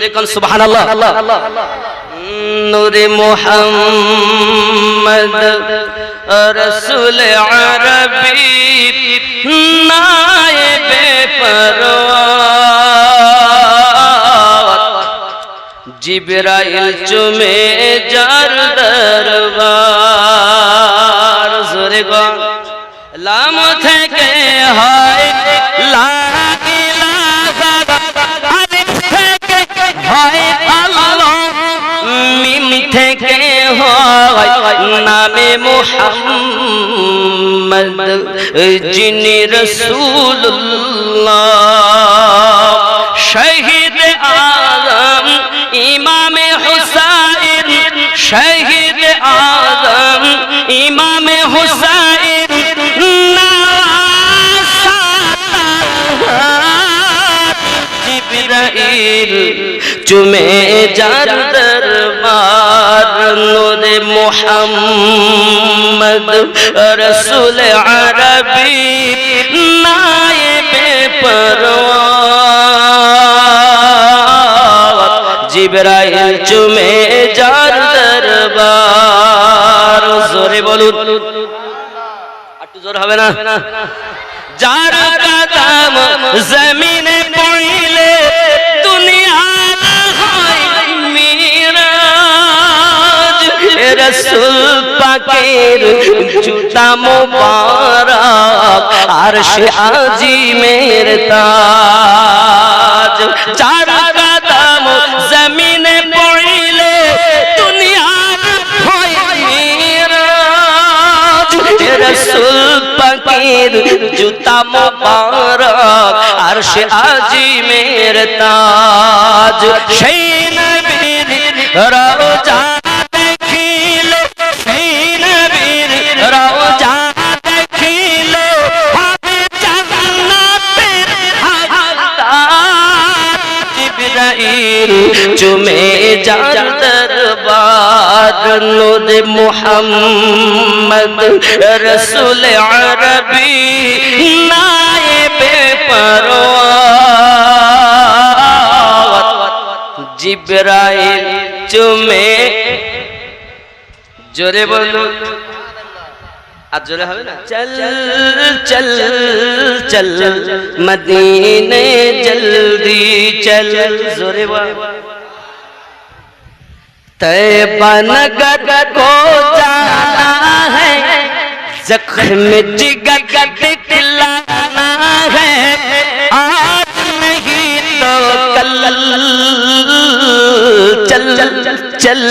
জোরে কোন সুবহানাল্লাহ। নূরে মোহাম্মদ রসুল আরবি জিবরাইল চুমে যার থেকে হয় নামে মুহাম্মদ, যিনি রসুল্লাহ শহীদ আলম, ইমাম হুসাইন, শহীদ আলম, ইমাম হুসাইন জিবরাইল চুমে নূরে মুহাম্মদ রসুল আরবি নায়েবে পরওয়ার জিবরাইল চুমে যার দরবার। জোরে বলুন। একটু জোর হবে না? যার কদম জমিনে রসুল পাকের জুতা মোবারক আর সে আজিমের তাজ। যার কদম জমিনে পড়িলে দুনিয়া মিরাজ রসুল পাকের জুতা মোবারক আর সে আজিমের তাজ। সেই নবীর রওজা دل چمے جان دربار نور محمد رسول عربی نائب پروات جبرائیل چمے جورے بولو چل چل چل مدینے چل زروا۔ تے بنگت کو جانا ہے، زخم جگر دکھلانا ہے۔ آج نہیں تو کل۔ چل چل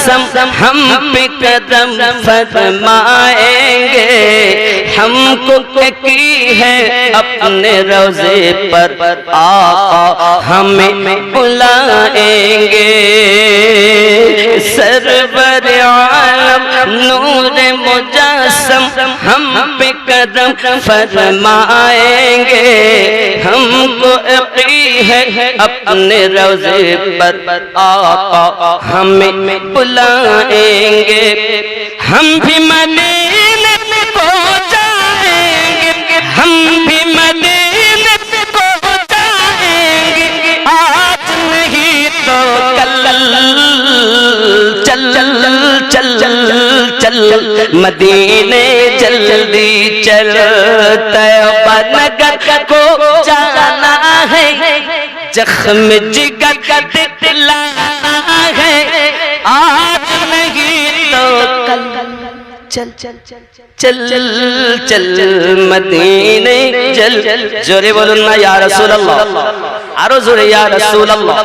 قسم، ہم پہ قدم فرمائیں گے۔ ہم کو کی ہے اپنے روزے پر آقا ہمیں بلائیں گے۔ سرور عالم، نور مجھے قسم ہم پہ قدم فرمائیں گے ہم کو اقی ہے اپنے روزے پر آقا ہمیں بلائیں گے ہم بھی مدینے میں پہنچائیں گے ہم بھی مدینے میں پہنچائیں گے آج نہیں تو کل چل چل چل چل نگر کو جانا ہے زخم جگر کا دتلا ہے آج نہیں تو کل چل چل چل چل چل مدینے چل جوری بولن یا رسول اللہ آرو جورے یا رسول اللہ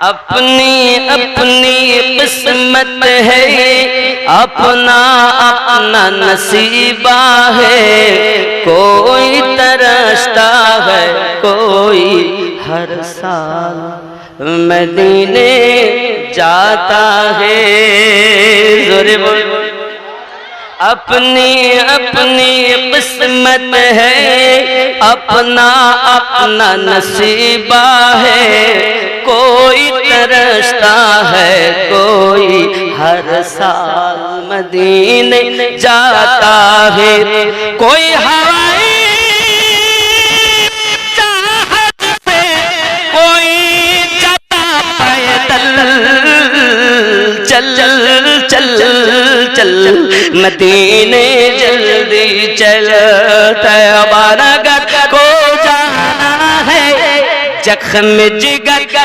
اپنی اپنی قسمت ہے اپنا اپنا نصیبہ ہے۔ کوئی ترستا ہے، کوئی ہر سال مدینے جاتا ہے۔ زور بول اپنی اپنی قسمت ہے، اپنا اپنا نصیبہ ہے۔ کوئی ترستا ہے، کوئی ہر سال مدینے جاتا ہے۔ کوئی ہوائی چاہت سے کوئی جاتا پیدل۔ چل چل چل، مدینے جلدی چل تیبہ نگر کو جانا ہے جخم جگر کا